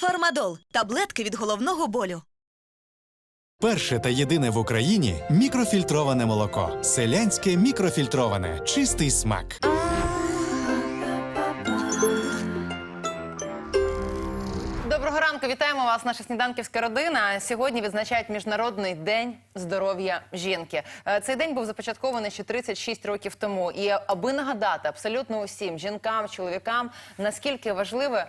Фармадол таблетки від головного болю. Перше та єдине в Україні мікрофільтроване молоко. Селянське мікрофільтроване. Чистий смак. Доброго ранку, вітаємо вас, наша сніданківська родина. Сьогодні відзначають Міжнародний день здоров'я жінки. Е, Цей день був започаткований ще 36 років тому. І аби нагадати абсолютно усім жінкам, чоловікам, наскільки важливе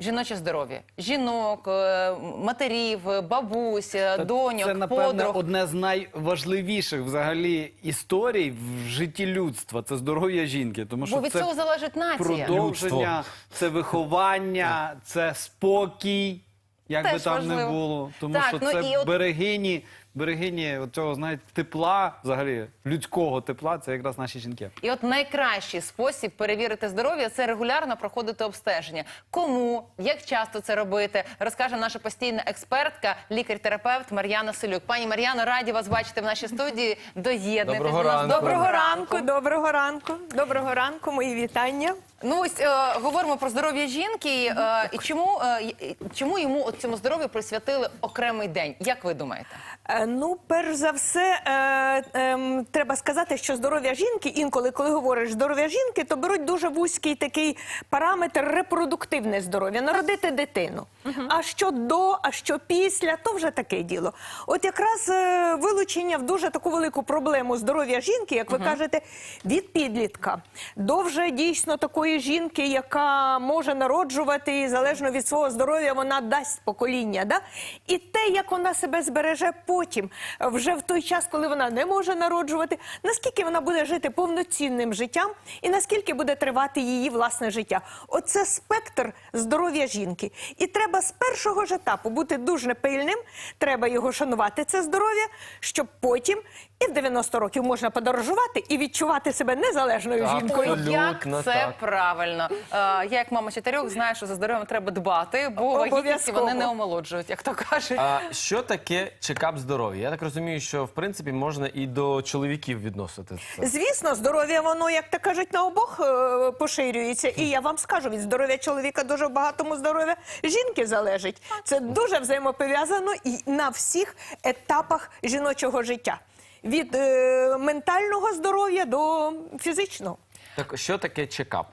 жіноче здоров'я, жінок, е, матерів, бабусь, е, доньок, Це, напевне, подруг. одне з найважливіших взагалі історій в житті людства. Це здоров'я жінки. Тому що Бо від це цього залежить нація. продовження, це виховання, це спокій, як би Теж там не було. Тому Так, що ну це і от- берегині, берегині цього знаєте, тепла, взагалі людського тепла. Це якраз наші жінки. І от найкращий спосіб перевірити здоров'я це регулярно проходити обстеження. Кому, як часто це робити, розкаже наша постійна експертка, лікар-терапевт Мар'яна Селюк. Пані Мар'яно, раді вас бачити в нашій студії. Доєднуйтесь до нас. ранку. Доброго ранку, доброго ранку, доброго ранку, мої вітання. Ну ось е, говоримо про здоров'я жінки. Е, і чому, е, чому йому от цьому здоров'ю присвятили окремий день? Як ви думаєте? Е, Ну, перш за все, е, ем, треба сказати, що здоров'я жінки, інколи, коли говориш здоров'я жінки, то беруть дуже вузький такий параметр репродуктивне здоров'я, народити дитину. А що до, а що після, то вже таке діло. От якраз е, вилучення в дуже таку велику проблему здоров'я жінки, як ви кажете, від підлітка до вже дійсно такої жінки, яка може народжувати і залежно від свого здоров'я, вона дасть покоління. Да? І те, як вона себе збереже потім, вже в той час, коли вона не може народжувати, наскільки вона буде жити повноцінним життям і наскільки буде тривати її власне життя. Оце спектр здоров'я жінки. І треба з першого ж етапу бути дуже пильним, треба його шанувати, це здоров'я, щоб потім і в 90 років можна подорожувати і відчувати себе незалежною Так. жінкою. Ой, як Абсолютно це так. правильно. Е, я, як мама чотирьох, знаю, що за здоров'ям треба дбати, бо вагітності Обов'язково. вони не омолоджують, як то кажуть. А що таке чекап здоров'я? Я так розумію, що в принципі можна і до чоловіків відносити це. Звісно, здоров'я воно, як то кажуть, на обох е, поширюється. І я вам скажу, від здоров'я чоловіка дуже багатому здоров'я жінки залежить. Це дуже взаємопов'язано і на всіх етапах жіночого життя. Від е, ментального здоров'я до фізичного. Так що таке чекап?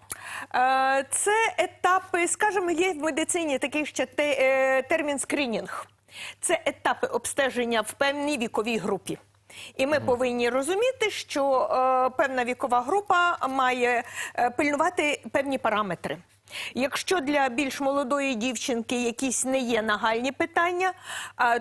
Е, Це етапи, скажімо, є в медицині такий ще те- е, термін скринінг. Це етапи обстеження в певній віковій групі. І ми повинні розуміти, що е, певна вікова група має е, пильнувати певні параметри. Якщо для більш молодої дівчинки якісь не є нагальні питання,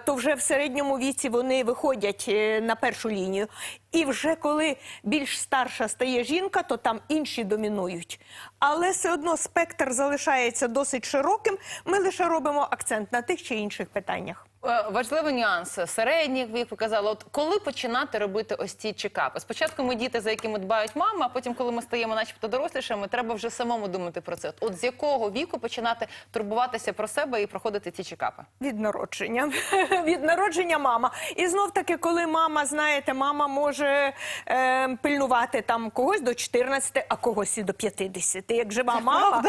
то вже в середньому віці вони виходять е, на першу лінію. І вже коли більш старша стає жінка, то там інші домінують. Але все одно спектр залишається досить широким. Ми лише робимо акцент на тих чи інших питаннях. Е, Важливий нюанс. Середній вік ви казали, от коли починати робити ось ці чекапи? Спочатку ми діти, за якими дбають мама, а потім, коли ми стаємо начебто дорослішими, треба вже самому думати про це. От з якого віку починати турбуватися про себе і проходити ці чекапи? Від народження. Від народження мама. І знов таки, коли мама, знаєте, мама може е, пильнувати там когось до 14, а когось і до 50. Як жива мама,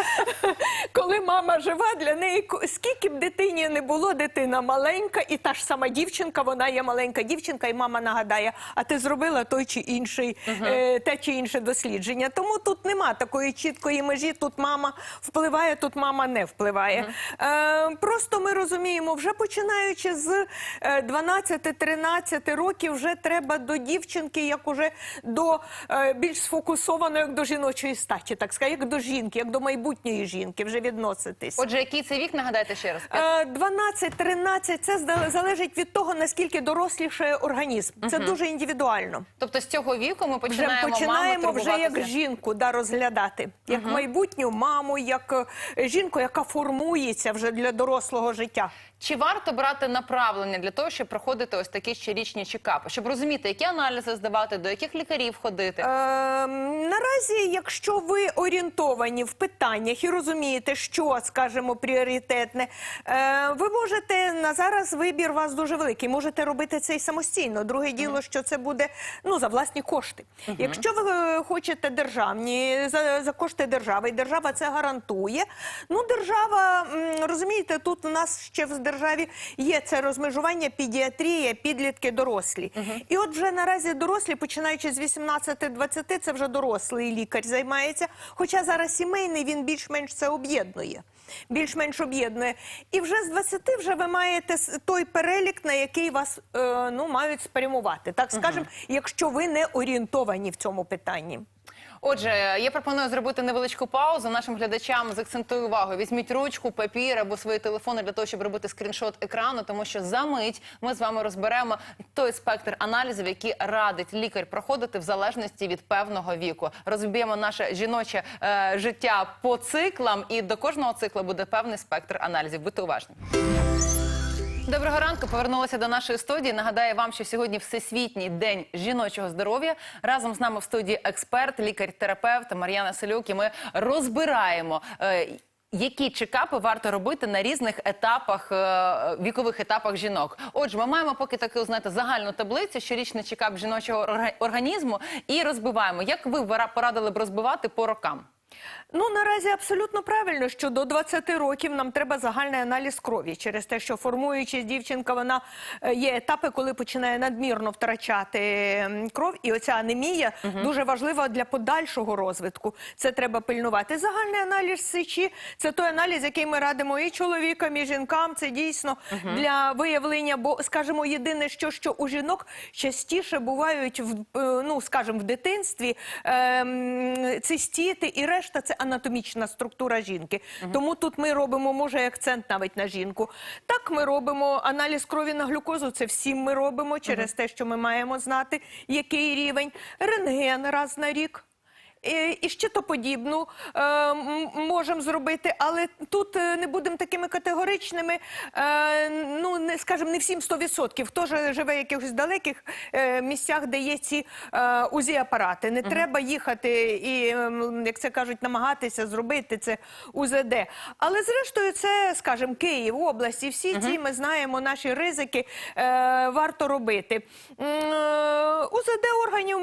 коли мама жива, для неї скільки б дитині не було, дитина маленька, і та ж сама дівчинка, вона є маленька дівчинка, і мама нагадає, а ти зробила той чи інший, е, те чи інше дослідження. Тому тут нема такої чіткої межі. Тут мама впливає, тут мама не впливає. Е, просто ми розуміємо, вже починаючи з е, 12-13 років, вже треба до дівчинки, як уже до е, більш сфокусованої як до жіночої статі, так сказати, як до жінки, як до майбутньої жінки, вже відноситись. Отже, який це вік, нагадайте ще раз? Е, 12-13 це зда- залежить від того, наскільки дорослішає організм. Це дуже індивідуально. Тобто з цього віку ми Вже починаємо, починаємо маму вже як турбуватися. жінку да, розглядати, як майбутню маму, як е, жінку, яка формується вже для дорослого життя. Чи варто брати направлення для того, щоб проходити ось такі щорічні чекапи, щоб розуміти, які аналізи здавати, до яких лікарів ходити? Е, наразі, якщо ви орієнтовані в питаннях і розумієте, що, скажімо, пріоритетне, е, ви можете на зараз вибір у вас дуже великий. Можете робити це і самостійно. Друге діло, що це буде ну за власні кошти. Якщо ви е, хочете державні за, за кошти держави, і держава це гарантує. Ну, держава розумієте, тут у нас ще в державі є це розмежування педіатрія, підлітки, дорослі. І от вже наразі дорослі, починаючи з 18-20, це вже дорослий лікар займається. Хоча зараз сімейний він більш-менш це об'єднує. Більш-менш об'єднує. І вже з 20 вже ви маєте той перелік, на який вас е, ну, мають спрямувати. Так скажемо, якщо ви не орієнтовані в цьому питанні. Отже, я пропоную зробити невеличку паузу. Нашим глядачам закцентую увагу. Візьміть ручку, папір або свої телефони для того, щоб робити скріншот екрану, тому що за мить ми з вами розберемо той спектр аналізів, які радить лікар проходити в залежності від певного віку. Розб'ємо наше жіноче е, життя по циклам, і до кожного цикла буде певний спектр аналізів. Будьте уважні. Доброго ранку. Повернулася до нашої студії. Нагадаю вам, що сьогодні Всесвітній день жіночого здоров'я. Разом з нами в студії експерт, лікар-терапевт Мар'яна Селюк. І ми розбираємо. е, Які чекапи варто робити на різних етапах е, вікових етапах жінок? Отже, ми маємо поки таки знаєте, загальну таблицю, щорічний чекап жіночого організму, і розбиваємо. Як ви порадили б розбивати по рокам? Ну наразі абсолютно правильно, що до 20 років нам треба загальний аналіз крові через те, що формуючись дівчинка, вона е, є етапи, коли починає надмірно втрачати кров, і оця анемія дуже важлива для подальшого розвитку. Це треба пильнувати. Загальний аналіз сечі це той аналіз, який ми радимо і чоловікам, і жінкам. Це дійсно для виявлення. Бо скажімо, єдине, що, що у жінок частіше бувають в е, ну скажімо, в дитинстві ем, цистіти і решта це анатомічна структура жінки. Тому тут ми робимо, може, акцент навіть на жінку. Так, ми робимо аналіз крові на глюкозу. Це всім ми робимо через те, що ми маємо знати, який рівень. Рентген раз на рік. І- ще то подібну е, можемо зробити, але тут е, не будемо такими категоричними. Е, ну, не скажімо, не всім 100%. Хто ж живе в якихось далеких місцях, де є ці е, УЗІ-апарати. Не треба їхати і, ем, як це кажуть, намагатися зробити це УЗД. Але зрештою, це, скажімо, Київ, область, і всі ці ми знаємо наші ризики варто робити. УЗД органів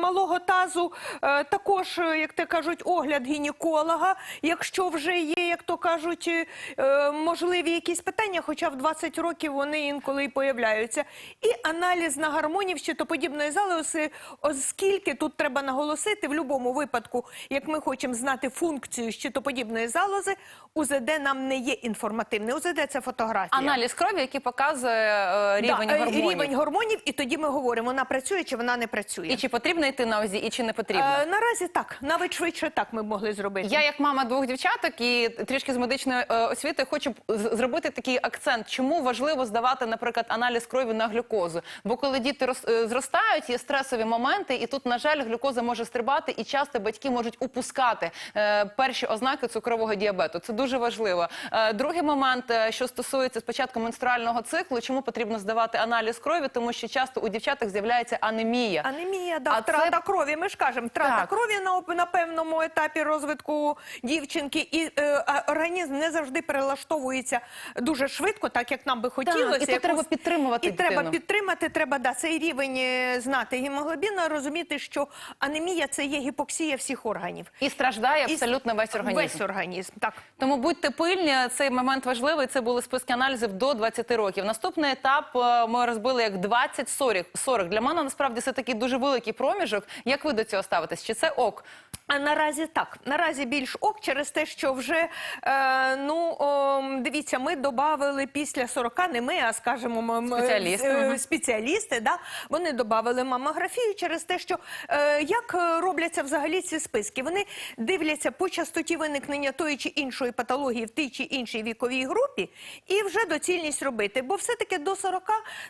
малого тазу е, також, е, як то кажуть, огляд гінеколога, якщо вже є, як то кажуть, е, можливі якісь питання, хоча в 20 років вони інколи і появляються. І аналіз на гормонів щитоподібної залози, оскільки тут треба наголосити, в будь-якому випадку, як ми хочемо знати функцію щитоподібної залози, УЗД нам не є інформативне. УЗД – це фотографія. Аналіз крові, який показує е, рівень Да, е, гормонів. рівень гормонів, і тоді ми говоримо, вона працює чи вона не працює. І чи потрібно йти на УЗІ, і чи не потрібно? Е, наразі так, навіть швидше так ми б могли зробити. Я, як мама двох дівчаток і трішки з медичної е, освіти, хочу зробити такий акцент. Чому важливо здавати, наприклад, аналіз крові на глюкозу? Бо коли діти рос- е, зростають, є стресові моменти, і тут, на жаль, глюкоза може стрибати, і часто батьки можуть упускати е, перші ознаки цукрового діабету. Це дуже важливо. Е, другий момент, е, що стосується спочатку менструального циклу, чому потрібно здавати аналіз крові, тому що часто у дівчаток з'являється анемія. Анемія, да, А втрата це- крові. Ми ж кажемо, втрата Так. Крові на, на певному етапі розвитку дівчинки, і е, організм не завжди перелаштовується дуже швидко, так як нам би хотілося. і тут треба підтримувати І треба підтримати, треба да, цей рівень е, знати гемоглобіна, розуміти, що анемія це є гіпоксія всіх органів. І страждає І абсолютно весь організм. Весь організм, так. Тому будьте пильні, цей момент важливий. Це були списки аналізів до 20 років. Наступний етап е, ми розбили як 20-40. 40. Для мене насправді це такий дуже великий проміжок. Як ви до цього ставитесь? Чи це ок? А наразі так. Наразі більш ок через те, що вже е, ну о, дивіться, ми додали після 40, не ми, а скажімо, Спеціалісти, е, спеціалісти. Да, вони додали мамографію через те, що е, як е, робляться взагалі ці списки. Вони дивляться по частоті виникнення тої чи іншої патології в тій чи іншій віковій групі, і вже доцільність робити. Бо все-таки до 40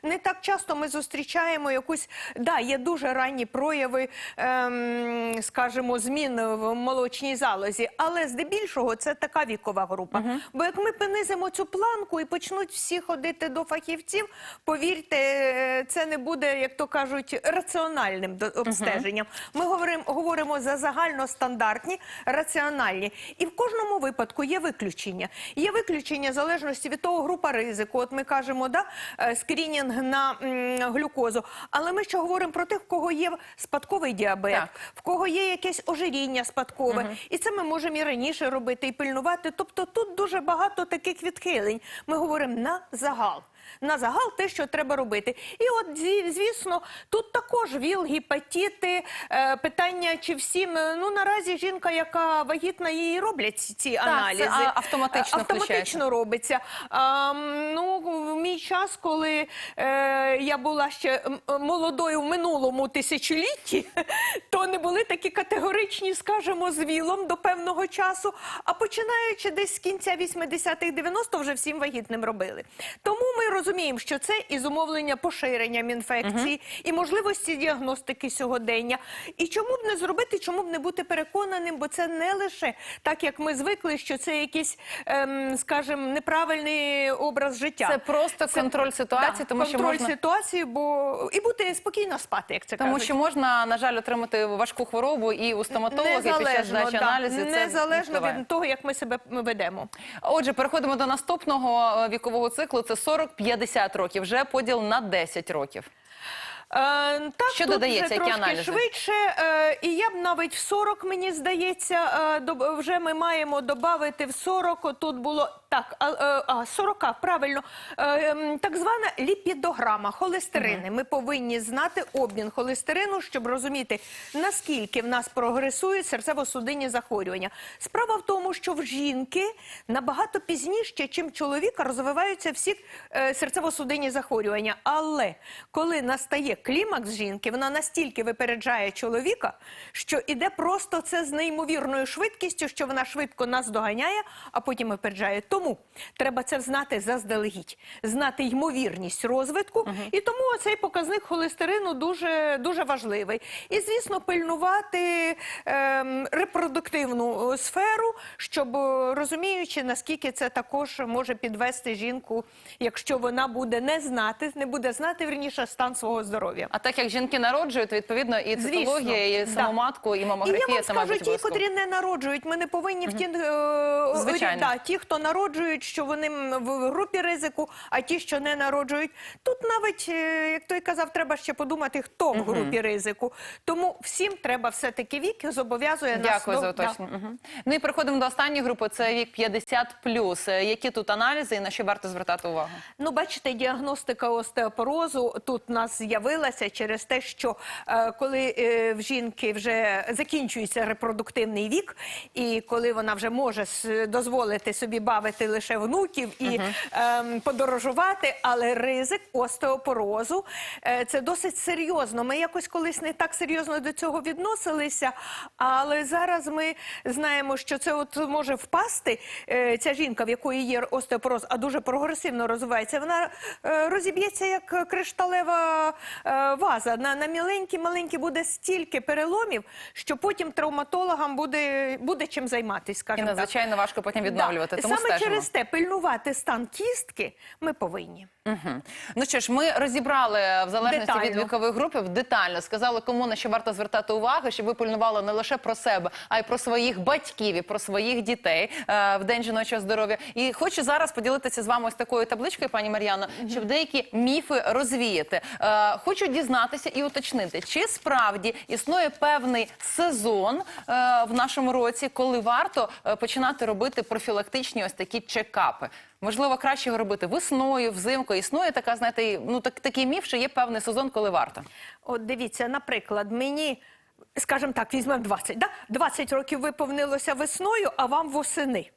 не так часто ми зустрічаємо якусь, да, є дуже ранні прояви, ем, скажімо, змін в молочній залозі, але здебільшого це така вікова група. Бо як ми понизимо цю планку і почнуть всі ходити до фахівців, повірте, е, це не буде, як то кажуть, раціональним обстеженням. Ми говоримо, говоримо за загальностандартні, раціональні. І в кожному випадку є виключення. Є виключення в залежності від того група ризику. От ми кажемо, да, е, скрінінг на м, глюкозу. Але ми ще говоримо про тих, в кого є спадковий діабет, Так. в кого є якесь ожиріння спадкове. І це ми можемо і раніше робити, і пильнувати. Тобто тут дуже багато таких відхилень. Ми говоримо на загал. На загал те, що треба робити. І от, звісно, тут також ВІЛ, гепатити, е, питання, чи всім, е, ну наразі жінка, яка вагітна, її роблять ці- аналізи. а, автоматично включається. Автоматично робиться. А, ну, в мій час, коли е, я була ще молодою в минулому тисячолітті, то не були такі категоричні, скажімо, з вілом до певного часу. А починаючи десь з кінця 80-х, 90-х вже всім вагітним робили. Тому ми розуміємо, що це і зумовлення поширенням інфекції, і можливості діагностики сьогодення. І чому б не зробити, чому б не бути переконаним, бо це не лише так, як ми звикли, що це якийсь, ем, скажімо, неправильний образ життя. Це просто контроль ситуації, Да, тому що контроль можна- ситуації, бо і бути спокійно спати, як це Тому кажуть. що можна, на жаль, отримати важку хворобу і у стоматолога під час здачі да, аналізів. це незалежно від того, як ми себе ведемо. Отже, переходимо до наступного е, вікового циклу. Це 40-50 років. Вже поділ на 10 років. Е, так, Що тут додається, вже які трошки аналізи? швидше, е, і я б навіть в 40, мені здається, е, доб- вже ми маємо додати в 40, тут було так, а, е, а 40, правильно, е, ем, так звана ліпідограма, холестерини. Ми повинні знати обмін холестерину, щоб розуміти, наскільки в нас прогресують серцево-судинні захворювання. Справа в тому, що в жінки набагато пізніше, чим чоловіка, розвиваються всі е, серцево-судинні захворювання. Але коли настає клімакс жінки, вона настільки випереджає чоловіка, що іде просто це з неймовірною швидкістю, що вона швидко нас доганяє, а потім випереджає. Тому треба це знати заздалегідь, знати ймовірність розвитку. І тому цей показник холестерину дуже, дуже важливий. І, звісно, пильнувати ем, репродуктивну е, сферу, щоб е, розуміючи, наскільки це також може підвести жінку, якщо вона буде не знати, не буде знати вірніше стан свого здоров'я. А так як жінки народжують, відповідно, і цитологія, і да. самоматку, і І мамографія я вам це скажу, ті, котрі не народжують, ми не повинні в ті, е, Звичайно. да, ті, хто народжують, що вони в групі ризику, а ті, що не народжують. Тут навіть, е, як той казав, треба ще подумати, хто в групі ризику. Тому всім треба все-таки вік зобов'язує нас Дякую до- за да. уточнення. Ну і переходимо до останньої групи. Це вік 50+. Е, Які тут аналізи і на що варто звертати увагу? Ну, бачите, діагностика остеопорозу тут у нас з'явилася через те, що е, коли е, в жінки вже закінчується репродуктивний вік, і коли вона вже може дозволити собі бавити лише внуків і ем, подорожувати, але ризик остеопорозу е, це досить серйозно. Ми якось колись не так серйозно до цього відносилися, але зараз ми знаємо, що це от може впасти е, ця жінка, в якої є остеопороз, а дуже прогресивно розвивається. Вона е, розіб'ється як кришталева е, ваза. На, на міленькі маленькі буде стільки переломів, що потім травматологам буде, буде чим займатися. І скажімо так. надзвичайно важко потім відновлювати. Да. Тому Саме стежимо. Через те пильнувати стан кістки ми повинні. Мгм. Ну що ж, ми розібрали в залежності від Детально. вікових груп детально, сказали, кому на що варто звертати увагу, щоб ви пильнували не лише про себе, а й про своїх батьків і про своїх дітей е, в день жіночого здоров'я. І хочу зараз поділитися з вами ось такою табличкою, пані Мар'яно, щоб деякі міфи розвіяти. Е, хочу дізнатися і уточнити, чи справді існує певний сезон е, в нашому році, коли варто е, починати робити профілактичні ось такі чекапи. Можливо, краще його робити весною, взимку. Існує така, знаєте, ну так такий міф, що є певний сезон, коли варто. От дивіться, наприклад, мені, скажімо так, візьмемо 20, да? 20 років виповнилося весною, а вам восени.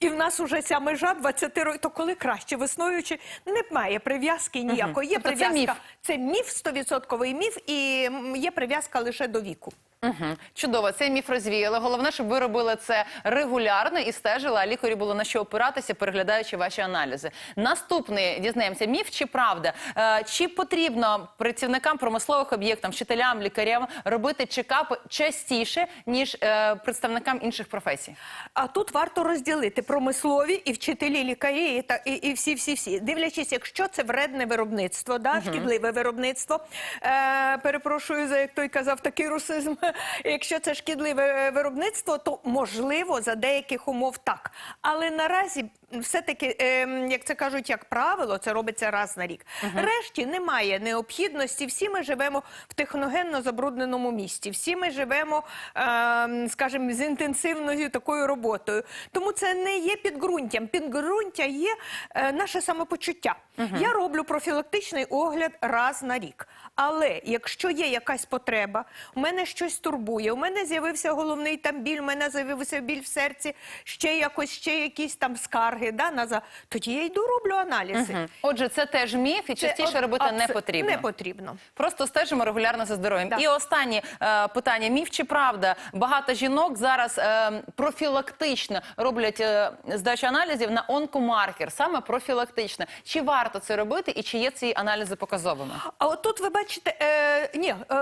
І в нас уже ця межа 20 років. То коли краще весною чи немає прив'язки ніякої. Є Тобто це прив'язка. міф. Це міф, 100% міф, і є прив'язка лише до віку. Угу. Чудово, цей міф розвіяли. Головне, щоб ви робили це регулярно і стежили, а лікарі було на що опиратися, переглядаючи ваші аналізи. Наступний дізнаємося: міф чи правда? Е, чи потрібно працівникам промислових об'єктів, вчителям, лікарям робити чекапи частіше ніж е, представникам інших професій? А тут варто розділити промислові і вчителі, лікарі, і, та, і, і всі, всі, всі. Дивлячись, якщо це вредне виробництво, да, шкідливе виробництво. Е, перепрошую за як той казав такий русизм. Якщо це шкідливе виробництво, то можливо за деяких умов так. Але наразі все-таки, е, як це кажуть, як правило, це робиться раз на рік. Решті немає необхідності. Всі ми живемо в техногенно забрудненому місті. Всі ми живемо, е, скажімо, з інтенсивною такою роботою. Тому це не є підґрунтям. Підґрунтя є е, наше самопочуття. Я роблю профілактичний огляд раз на рік. Але якщо є якась потреба, у мене щось турбує, у мене з'явився головний там біль, у мене з'явився біль в серці, ще якось, ще якісь там скарги, да, на за... тоді я йду роблю аналізи. Мгм. Отже, це теж міф, і Це частіше от робити не потрібно. Не потрібно. Просто стежимо регулярно за здоров'ям. Да. І останнє е, питання: міф чи правда? Багато жінок зараз е, профілактично роблять е, здачу аналізів на онкомаркер, саме профілактично. Чи варто це робити, і чи є ці аналізи показовими? А от тут ви бачите, е, ні, е,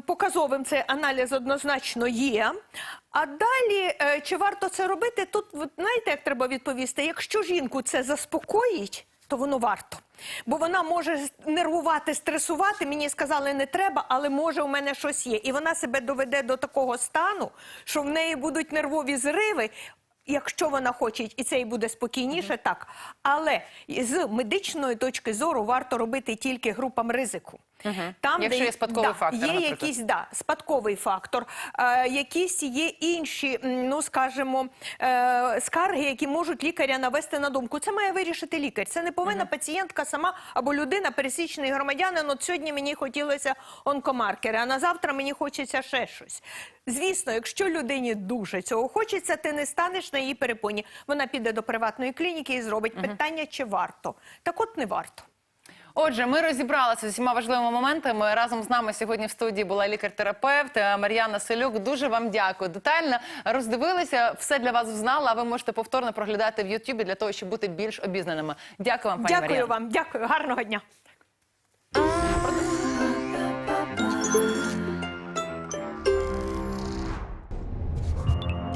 показовим цей аналіз однозначно є. А далі, е, чи варто це робити? Тут знаєте, як треба відповісти? Якщо жінку це заспокоїть, то воно варто. Бо вона може нервувати, стресувати. Мені сказали, не треба, але може у мене щось є. І вона себе доведе до такого стану, що в неї будуть нервові зриви. Якщо вона хоче, і це і буде спокійніше, так. Але з медичної точки зору варто робити тільки групам ризику. Там, Якщо є спадковий да, фактор, Є наприклад. якийсь да, спадковий фактор, е, якісь є інші, ну скажімо, е, скарги, які можуть лікаря навести на думку. Це має вирішити лікар. Це не повинна пацієнтка сама або людина, пересічний громадянин. От сьогодні мені хотілося онкомаркери, а на завтра мені хочеться ще щось. Звісно, якщо людині дуже цього хочеться, ти не станеш на її перепоні. Вона піде до приватної клініки і зробить питання, чи варто. Так от не варто. Отже, ми розібралися з усіма важливими моментами. Разом з нами сьогодні в студії була лікар-терапевт е, Мар'яна Селюк. Дуже вам дякую. Детально роздивилися, все для вас знала. А ви можете повторно проглядати в Ютубі для того, щоб бути більш обізнаними. Дякую вам, пані Дякую Мар'яна. вам, дякую, гарного дня.